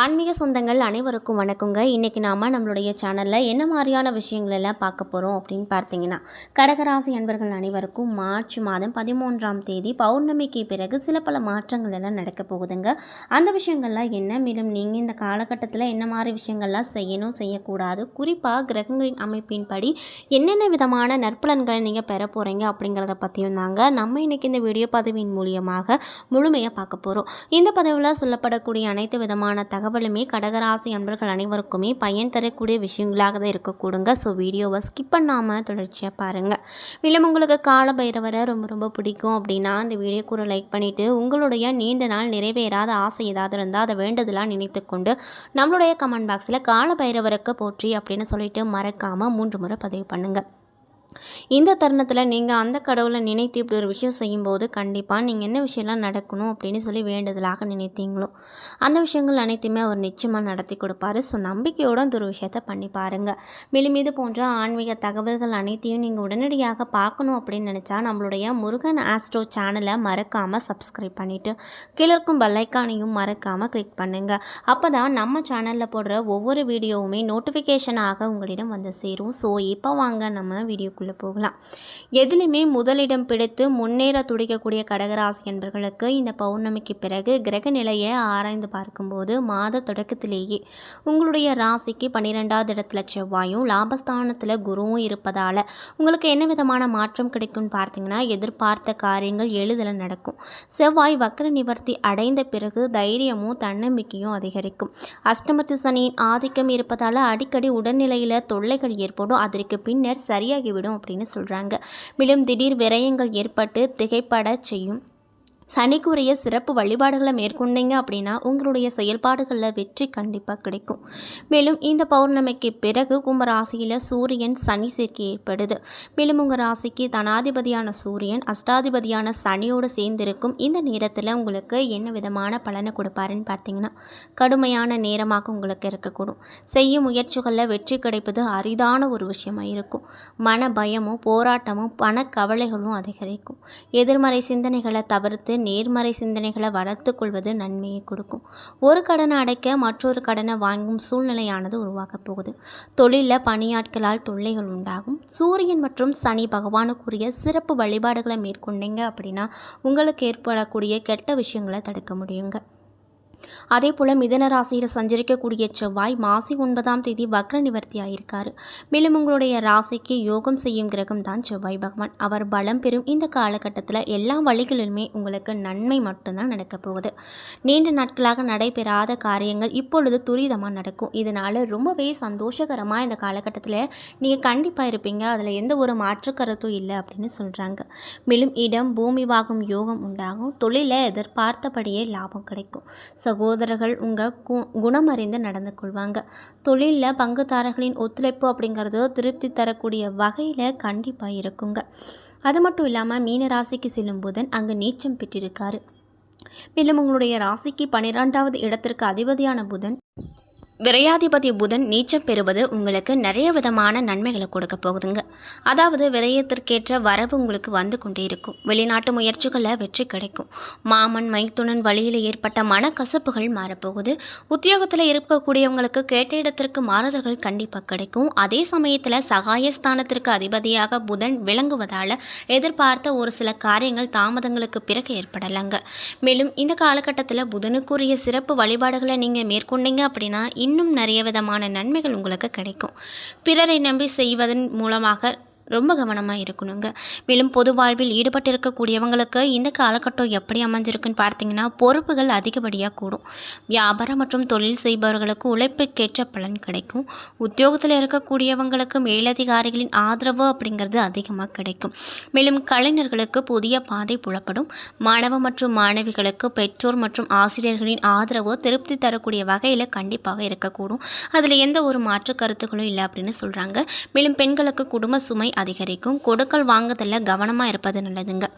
ஆன்மீக சொந்தங்கள் அனைவருக்கும் வணக்கங்க. இன்றைக்கி நாம் நம்மளுடைய சேனலில் என்ன மாதிரியான விஷயங்கள் எல்லாம் பார்க்க போகிறோம் அப்படின்னு பார்த்தீங்கன்னா கடகராசி அன்பர்கள் அனைவருக்கும் மார்ச் மாதம் பதிமூன்றாம் தேதி பௌர்ணமிக்கு பிறகு சில பல மாற்றங்கள் எல்லாம் நடக்க போகுதுங்க. அந்த விஷயங்கள்லாம் என்ன? மேலும் நீங்கள் இந்த காலகட்டத்தில் என்ன மாதிரி விஷயங்கள்லாம் செய்யணும் செய்யக்கூடாது? குறிப்பாக கிரகங்களின் அமைப்பின்படி என்னென்ன விதமான நற்பலன்களை நீங்கள் பெற போகிறீங்க அப்படிங்கிறத பற்றியும் தாங்க நம்ம இன்றைக்கி இந்த வீடியோ பதிவின் மூலியமாக முழுமையாக பார்க்க போகிறோம் இந்த பதிவில் சொல்லப்படக்கூடிய அனைத்து விதமான தகவலுமே கடகராசி அன்பர்கள் அனைவருக்குமே பயன் தரக்கூடிய விஷயங்களாக தான் இருக்கக்கூடுங்க. ஸோ வீடியோவை ஸ்கிப் பண்ணாமல் தொடர்ச்சியாக பாருங்கள் மேலும் உங்களுக்கு கால பைரவரை ரொம்ப ரொம்ப பிடிக்கும் அப்படின்னா இந்த வீடியோ கூட லைக் பண்ணிவிட்டு உங்களுடைய நீண்ட நாள் நிறைவேறாத ஆசை ஏதாவது இருந்தால் அதை வேண்டதெல்லாம் நினைத்து கொண்டு நம்மளுடைய கமெண்ட் பாக்ஸில் கால பைரவருக்கு போற்றி அப்படின்னு சொல்லிட்டு மறக்காமல் மூன்று முறை பதிவு பண்ணுங்கள் இந்த தருணத்தில் நீங்கள் அந்த கடவுளை நினைத்து இப்படி ஒரு விஷயம் செய்யும்போது கண்டிப்பாக நீங்கள் என்ன விஷயம்லாம் நடக்கணும் அப்படின்னு சொல்லி வேண்டுதலாக நினைத்தீங்களோ அந்த விஷயங்கள் அனைத்தையுமே அவர் நிச்சயமாக நடத்தி கொடுப்பாரு. ஸோ நம்பிக்கையோட அந்த ஒரு விஷயத்தை பண்ணி பாருங்கள் வெளிமீது போன்ற ஆன்மீக தகவல்கள் அனைத்தையும் நீங்கள் உடனடியாக பார்க்கணும் அப்படின்னு நினச்சா நம்மளுடைய முருகன் ஆஸ்ட்ரோ சேனலை மறக்காமல் சப்ஸ்கிரைப் பண்ணிவிட்டு கீழே இருக்கும் பெல்லைக்கானையும் மறக்காமல் கிளிக் பண்ணுங்கள் அப்போ தான் நம்ம சேனலில் போடுற ஒவ்வொரு வீடியோவுமே நோட்டிஃபிகேஷனாக உங்களிடம் வந்து சேரும். ஸோ இப்போ வாங்க நம்ம வீடியோக்குள்ளே போகலாம். எதுலையுமே முதலிடம் பிடித்து முன்னேற துடிக்கக்கூடிய கடகராசி என்பர்களுக்கு இந்த பௌர்ணமிக்கு பிறகு கிரக நிலையை ஆராய்ந்து பார்க்கும்போது மாத தொடக்கத்திலேயே உங்களுடைய ராசிக்கு பன்னிரெண்டாவது இடத்துல செவ்வாயும் லாபஸ்தானத்தில் குருவும் இருப்பதால் உங்களுக்கு என்ன விதமான மாற்றம் கிடைக்கும்னு பார்த்தீங்கன்னா எதிர்பார்த்த காரியங்கள் எளிதில் நடக்கும். செவ்வாய் வக்ர நிவர்த்தி அடைந்த பிறகு தைரியமும் தன்னம்பிக்கையும் அதிகரிக்கும். அஷ்டமத்து சனியின் ஆதிக்கம் இருப்பதால் அடிக்கடி உடல்நிலையில் தொல்லைகள் ஏற்படும். அதற்கு பின்னர் சரியாகிவிடும். அப்படின்னு சொல்கிறாங்க மேலும் திடீர் விரயங்கள் ஏற்பட்டு திகைப்பட செய்யும் சனிக்குரிய சிறப்பு வழிபாடுகளை மேற்கொண்டீங்க அப்படின்னா உங்களுடைய செயல்பாடுகளில் வெற்றி கண்டிப்பாக கிடைக்கும். மேலும் இந்த பௌர்ணமிக்கு பிறகு கும்பராசியில் சூரியன் சனி சேர்க்கை ஏற்படுது. மேலும் உங்கள் ராசிக்கு தனாதிபதியான சூரியன் அஷ்டாதிபதியான சனியோடு சேர்ந்திருக்கும் இந்த நேரத்தில் உங்களுக்கு என்ன விதமான பலனை கொடுப்பாருன்னு பார்த்தீங்கன்னா கடுமையான நேரமாக உங்களுக்கு இருக்கக்கூடும். செய்யும் முயற்சிகளில் வெற்றி கிடைப்பது அரிதான ஒரு விஷயமாக இருக்கும். மன பயமும் போராட்டமும் பண கவலைகளும் அதிகரிக்கும். எதிர்மறை சிந்தனைகளை தவிர்த்து நேர்மறை சிந்தனைகளை வளர்த்து கொள்வது நன்மையை கொடுக்கும். ஒரு கடனை அடைக்க மற்றொரு கடனை வாங்கும் சூழ்நிலையானது உருவாகப் போகுது. தொழிலில் பணியாட்களால் தொல்லைகள் உண்டாகும். சூரியன் மற்றும் சனி பகவானுக்குரிய சிறப்பு வழிபாடுகளை மேற்கொண்டீங்க அப்படின்னா உங்களுக்கு ஏற்படக்கூடிய கெட்ட விஷயங்களை தடுக்க முடியுங்க. அதே போல் மிதன ராசியில் சஞ்சரிக்கக்கூடிய செவ்வாய் மாசி ஒன்பதாம் தேதி வக்ர நிவர்த்தி ஆயிருக்காரு மேலும் உங்களுடைய ராசிக்கு யோகம் செய்யும் கிரகம் தான் செவ்வாய் பகவான். அவர் பலம் பெறும் இந்த காலகட்டத்தில் எல்லா வழிகளிலுமே உங்களுக்கு நன்மை மட்டும்தான் நடக்கப் போகுது. நீண்ட நாட்களாக நடைபெறாத காரியங்கள் இப்பொழுது துரிதமாக நடக்கும். இதனால் ரொம்பவே சந்தோஷகரமாக இந்த காலகட்டத்தில் நீங்கள் கண்டிப்பாக இருப்பீங்க. அதில் எந்த ஒரு மாற்று கருத்தும் இல்லை அப்படின்னு சொல்கிறாங்க மேலும் இடம் பூமி வாகும் யோகம் உண்டாகும். தொழிலை எதிர்பார்த்தபடியே லாபம் கிடைக்கும். சகோதரர்கள் உங்கள் கு குணம் அறிந்து நடந்து கொள்வாங்க. தொழிலில் பங்குதாரர்களின் ஒத்துழைப்பு அப்படிங்கிறது திருப்தி தரக்கூடிய வகையில் கண்டிப்பாக இருக்குங்க. அது மட்டும் இல்லாமல் மீன ராசிக்கு செல்லும் புதன் அங்கே நீச்சம் பெற்றிருக்காரு. மேலும் உங்களுடைய ராசிக்கு பன்னிரெண்டாவது இடத்திற்கு அதிபதியான புதன் விரையாதிபதி புதன் நீச்சம் பெறுவது உங்களுக்கு நிறைய விதமான நன்மைகளை கொடுக்க போகுதுங்க. அதாவது விரயத்திற்கேற்ற வரவு உங்களுக்கு வந்து கொண்டே இருக்கும். வெளிநாட்டு முயற்சிகளில் வெற்றி கிடைக்கும். மாமன் மைத்துனன் வழியில் ஏற்பட்ட மனக்கசப்புகள் மாறப்போகுது. உத்தியோகத்தில் இருக்கக்கூடியவங்களுக்கு கேட்ட இடத்திற்கு மாறுதல்கள் கண்டிப்பாக கிடைக்கும். அதே சமயத்தில் சகாயஸ்தானத்திற்கு அதிபதியாக புதன் விளங்குவதால் எதிர்பார்த்த ஒரு சில காரியங்கள் தாமதங்களுக்கு பிறகு ஏற்படலாங்க. மேலும் இந்த காலகட்டத்தில் புதனுக்குரிய சிறப்பு வழிபாடுகளை நீங்கள் மேற்கொண்டீங்க அப்படின்னா இன்னும் நிறைய விதமான நன்மைகள் உங்களுக்கு கிடைக்கும். பிறரை நம்பி செய்வதன் மூலமாக ரொம்ப கவனமாக இருக்கணுங்க. மேலும் பொது வாழ்வில் ஈடுபட்டு இருக்கக்கூடியவங்களுக்கு இந்த காலகட்டம் எப்படி அமைஞ்சிருக்குன்னு பார்த்தீங்கன்னா பொறுப்புகள் அதிகப்படியாக கூடும். வியாபாரம் மற்றும் தொழில் செய்பவர்களுக்கு உழைப்புக்கேற்ற பலன் கிடைக்கும். உத்தியோகத்தில் இருக்கக்கூடியவங்களுக்கு மேலதிகாரிகளின் ஆதரவு அப்படிங்கிறது அதிகமாக கிடைக்கும். மேலும் கலைஞர்களுக்கு புதிய பாதை புலப்படும். மாணவ மற்றும் மாணவிகளுக்கு பெற்றோர் மற்றும் ஆசிரியர்களின் ஆதரவு திருப்தி தரக்கூடிய வகையில் கண்டிப்பாக இருக்கக்கூடும். அதில் எந்த ஒரு மாற்று கருத்துக்களும் இல்லை அப்படின்னு சொல்கிறாங்க மேலும் பெண்களுக்கு குடும்ப சுமை அதிகரிக்கும். கொடுக்கல் வாங்குதலில் கவனமாக இருப்பது நல்லதுங்க.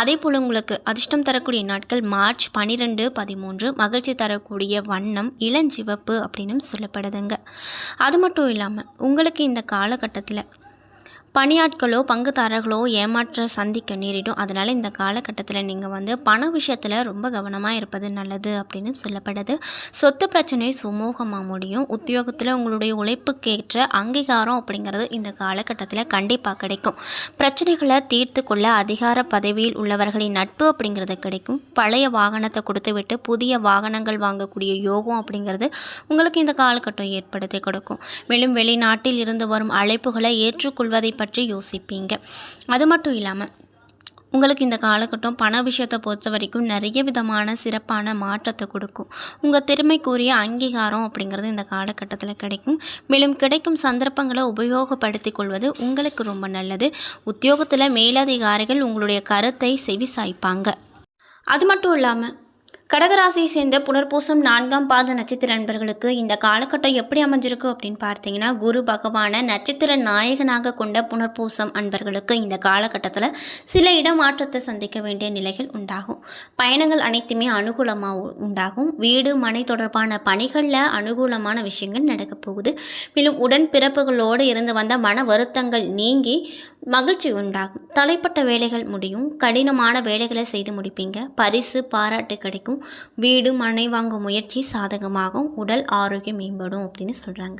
அதே போல் உங்களுக்கு அதிர்ஷ்டம் தரக்கூடிய நாட்கள் மார்ச் பன்னிரெண்டு பதிமூன்று. மகிழ்ச்சி தரக்கூடிய வண்ணம் இளஞ்சிவப்பு அப்படின்னு சொல்லப்படுதுங்க. அது மட்டும் இல்லாமல் உங்களுக்கு இந்த காலகட்டத்தில் பணியாட்களோ பங்குதாரர்களோ ஏமாற்ற சந்திக்க நேரிடும். அதனால் இந்த காலகட்டத்தில் நீங்கள் வந்து பண விஷயத்தில் ரொம்ப கவனமாக இருப்பது நல்லது அப்படின்னு சொல்லப்படுது. சொத்து பிரச்சனை சுமூகமாக முடியும். உத்தியோகத்தில் உங்களுடைய உழைப்புக்கேற்ற அங்கீகாரம் அப்படிங்கிறது இந்த காலகட்டத்தில் கண்டிப்பாக கிடைக்கும். பிரச்சனைகளை தீர்த்து கொள்ள அதிகார பதவியில் உள்ளவர்களின் நட்பு அப்படிங்கிறது கிடைக்கும். பழைய வாகனத்தை கொடுத்து விட்டு புதிய வாகனங்கள் வாங்கக்கூடிய யோகம் அப்படிங்கிறது உங்களுக்கு இந்த காலகட்டம் ஏற்படுத்தி கொடுக்கும். மேலும் வெளிநாட்டில் இருந்து வரும் அழைப்புகளை ஏற்றுக்கொள்வதை பற்றி யோசிப்பீங்க. அது மட்டும் இல்லாமல் உங்களுக்கு இந்த காலகட்டம் பண விஷயத்தை பொறுத்த வரைக்கும் நிறைய விதமான சிறப்பான மாற்றத்தை கொடுக்கும். உங்கள் திறமைக்குரிய அங்கீகாரம் அப்படிங்கிறது இந்த காலகட்டத்தில் கிடைக்கும். மேலும் கிடைக்கும் சந்தர்ப்பங்களை உபயோகப்படுத்தி கொள்வது உங்களுக்கு ரொம்ப நல்லது. உத்தியோகத்தில் மேலதிகாரிகள் உங்களுடைய கருத்தை செவிசாய்ப்பாங்க. அது மட்டும் இல்லாமல் கடகராசியை சேர்ந்த புனர்பூசம் நான்காம் பாத நட்சத்திர நண்பர்களுக்கு இந்த காலகட்டம் எப்படி அமைஞ்சிருக்கு அப்படின்னு பார்த்தீங்கன்னா குரு பகவானை நட்சத்திர நாயகனாக கொண்ட புனர்பூசம் அன்பர்களுக்கு இந்த காலகட்டத்தில் சில இடமாற்றத்தை சந்திக்க வேண்டிய நிலைகள் உண்டாகும். பயணங்கள் அனைத்துமே அனுகூலமாக உண்டாகும். வீடு மனை தொடர்பான பணிகளில் அனுகூலமான விஷயங்கள் நடக்கப் போகுது. மேலும் உடன்பிறப்புகளோடு இருந்து வந்த மன வருத்தங்கள் நீங்கி மகிழ்ச்சி உண்டாகும். தலைப்பட்ட வேலைகள் முடியும். கடினமான வேலைகளை செய்து முடிப்பீங்க. பரிசு பாராட்டு கிடைக்கும். வீடு மனை வாங்கும் முயற்சி சாதகமாகும். உடல் ஆரோக்கியம் மேம்படும் அப்படின்னு சொல்கிறாங்க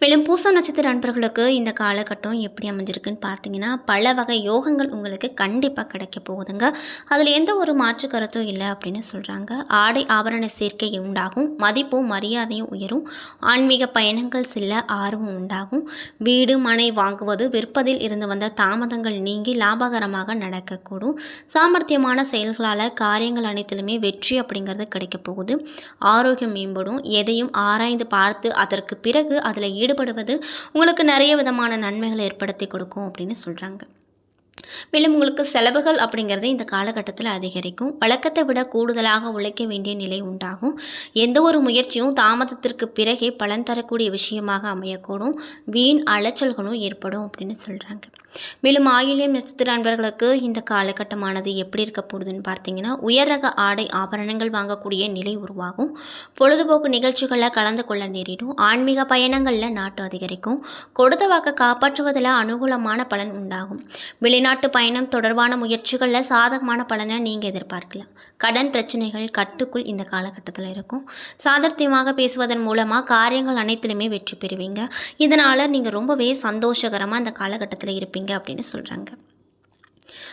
மேலும் பூசம் நட்சத்திர நண்பர்களுக்கு இந்த காலகட்டம் எப்படி அமைஞ்சிருக்குன்னு பார்த்தீங்கன்னா பல வகை யோகங்கள் உங்களுக்கு கண்டிப்பாக கிடைக்க போகுதுங்க. அதில் எந்த ஒரு மாற்று கருத்தும் இல்லை அப்படின்னு சொல்கிறாங்க ஆடை ஆபரண சேர்க்கை உண்டாகும் மதிப்பும் மரியாதையும் உயரும் ஆன்மீக பயணங்கள் செல்ல ஆர்வம் உண்டாகும். வீடு மனை வாங்குவது விற்பதில் இருந்து வந்த தாமதங்கள் நீங்கி லாபகரமாக நடக்கக்கூடும். சாமர்த்தியமான செயல்களால் காரியங்கள் அனைத்திலுமே வெற்றி அப்படிங்கிறது கிடைக்க போகுது. ஆரோக்கியம் மேம்படும் எதையும் ஆராய்ந்து பார்த்து அதற்கு பிறகு அதில் ஈடுபடுவது உங்களுக்கு நிறைய விதமான நன்மைகளை ஏற்படுத்தி கொடுக்கும் அப்படின்னு சொல்கிறாங்க மேலும் உங்களுக்கு செலவுகள் அப்படிங்கிறது இந்த காலகட்டத்தில் அதிகரிக்கும். வழக்கத்தை விட கூடுதலாக உழைக்க வேண்டிய நிலை உண்டாகும். எந்த ஒரு முயற்சியும் தாமதத்திற்கு பிறகே பலன் தரக்கூடிய விஷயமாக அமையக்கூடும். வீண் அலைச்சல்களும் ஏற்படும் அப்படின்னு சொல்கிறாங்க மேலும் ஆயிலியம் நட்சத்திர அன்பர்களுக்கு இந்த காலகட்டமானது எப்படி இருக்க போகுதுன்னு பார்த்தீங்கன்னா உயர் ரக ஆடை ஆபரணங்கள் வாங்கக்கூடிய நிலை உருவாகும். பொழுதுபோக்கு நிகழ்ச்சிகளில் கலந்து கொள்ள நேரிடும். ஆன்மீக பயணங்களில் நாட்டு அதிகரிக்கும். கொடுத்த வாக்க காப்பாற்றுவதில் அனுகூலமான பலன் உண்டாகும். வெளிநாட்டு பயணம் தொடர்பான முயற்சிகளில் சாதகமான பலனை நீங்கள் எதிர்பார்க்கலாம். கடன் பிரச்சனைகள் கட்டுக்குள் இந்த காலகட்டத்தில் இருக்கும். சாதர்த்தியமாக பேசுவதன் மூலமாக காரியங்கள் அனைத்திலுமே வெற்றி பெறுவீங்க. இதனால் நீங்கள் ரொம்பவே சந்தோஷகரமாக இந்த காலகட்டத்தில் இருப்பீங்க அப்படின்னு சொல்கிறாங்க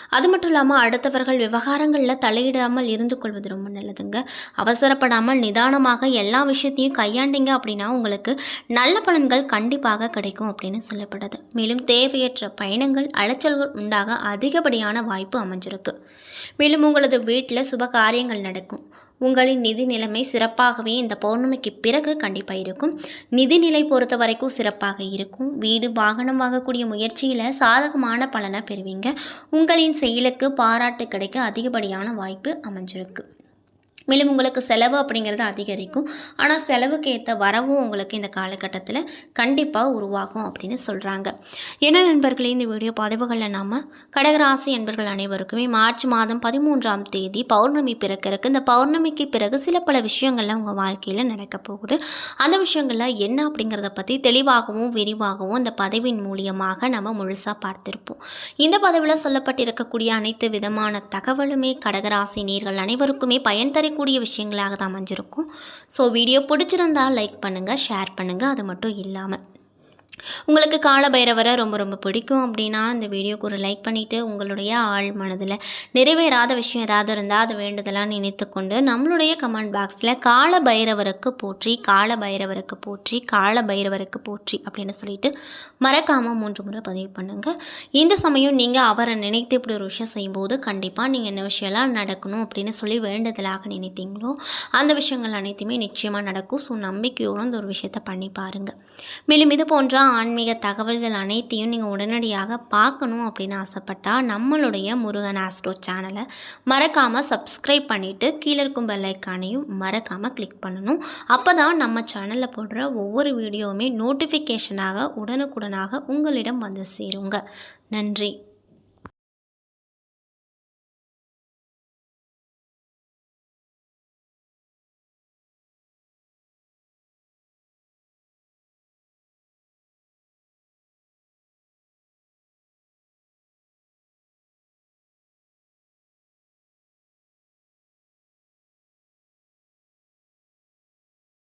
அது மட்டும் இல்லாமல் அடுத்தவர்கள் விவகாரங்களில் தலையிடாமல் இருந்து கொள்வது ரொம்ப நல்லதுங்க. அவசரப்படாமல் நிதானமாக எல்லா விஷயத்தையும் கையாண்டிங்க அப்படின்னா உங்களுக்கு நல்ல பலன்கள் கண்டிப்பாக கிடைக்கும் அப்படின்னு சொல்லப்படுது. மேலும் தேவையற்ற பயணங்கள் அலைச்சல்கள் உண்டாக அதிகப்படியான வாய்ப்பு அமைஞ்சிருக்கு. மேலும் உங்களது வீட்டில் சுப காரியங்கள் நடக்கும். உங்களின் நிதி நிலைமை சிறப்பாகவே இந்த பௌர்ணமிக்கு பிறகு கண்டிப்பாக இருக்கும். நிதிநிலை பொறுத்த வரைக்கும் சிறப்பாக இருக்கும். வீடு வாகனம் வாங்கக்கூடிய முயற்சியில் சாதகமான பலனை பெறுவீங்க. உங்களின் செயலுக்கு பாராட்டு கிடைக்க அதிகப்படியான வாய்ப்பு அமைஞ்சிருக்கு. மேலும் உங்களுக்கு செலவு அப்படிங்கிறது அதிகரிக்கும். ஆனால் செலவுக்கு ஏற்ற வரவும் உங்களுக்கு இந்த காலகட்டத்தில் கண்டிப்பாக உருவாகும் அப்படின்னு சொல்கிறாங்க என்ன நண்பர்களே இந்த வீடியோ பதிவுகளில் நாம் கடகராசி என்பர்கள் அனைவருக்குமே மார்ச் மாதம் பதிமூன்றாம் தேதி பௌர்ணமி பிறக்கிறதுக்கு இந்த பௌர்ணமிக்கு பிறகு சில பல விஷயங்கள்லாம் உங்கள் வாழ்க்கையில் நடக்க போகுது. அந்த விஷயங்களில் என்ன அப்படிங்கிறத பற்றி தெளிவாகவும் விரிவாகவும் இந்த பதவியின் மூலியமாக நம்ம முழுசாக பார்த்துருப்போம். இந்த பதவியில் சொல்லப்பட்டிருக்கக்கூடிய அனைத்து விதமான தகவலுமே கடகராசி நீர்கள் அனைவருக்குமே பயன் தரக்கூடிய விஷயங்களாக தான் அமைஞ்சிருக்கும். ஸோ வீடியோ பிடிச்சிருந்தால் லைக் பண்ணுங்கள் ஷேர் பண்ணுங்கள் அது மட்டும் இல்லாமல் உங்களுக்கு கால பைரவரை ரொம்ப ரொம்ப பிடிக்கும் அப்படின்னா இந்த வீடியோக்கு ஒரு லைக் பண்ணிவிட்டு உங்களுடைய ஆள் மனதில் நிறைவேறாத விஷயம் ஏதாவது இருந்தால் அதை வேண்டுதலாக நினைத்து கொண்டு நம்மளுடைய கமெண்ட் பாக்ஸில் கால பைரவருக்கு போற்றி கால பைரவருக்கு போற்றி கால பைரவருக்கு போற்றி அப்படின்னு சொல்லிட்டு மறக்காமல் மூன்று முறை பதிவு பண்ணுங்கள் இந்த சமயம் நீங்கள் அவரை நினைத்து இப்படி ஒரு விஷயம் செய்யும்போது கண்டிப்பாக நீங்கள் என்ன விஷயம்லாம் நடக்கணும் அப்படின்னு சொல்லி வேண்டுதலாக நினைத்தீங்களோ அந்த விஷயங்கள் அனைத்துமே நிச்சயமாக நடக்கும். ஸோ நம்பிக்கையோடு இந்த ஒரு விஷயத்தை பண்ணி பாருங்கள் மேலும் இது போன்ற ஆன்மீக தகவல்கள் அனைத்தையும் நீங்கள் உடனடியாக பார்க்கணும் அப்படின்னு ஆசைப்பட்டால் நம்மளுடைய முருகன் ஆஸ்ட்ரோ சேனலை மறக்காமல் சப்ஸ்கிரைப் பண்ணிவிட்டு கீழே இருக்கும் பெல்லைக்கானையும் மறக்காமல் கிளிக் பண்ணணும். அப்போ தான் நம்ம சேனலில் போடுற ஒவ்வொரு வீடியோவுமே நோட்டிஃபிகேஷனாக உடனுக்குடனாக உங்களிடம் வந்து சேருங்க. நன்றி.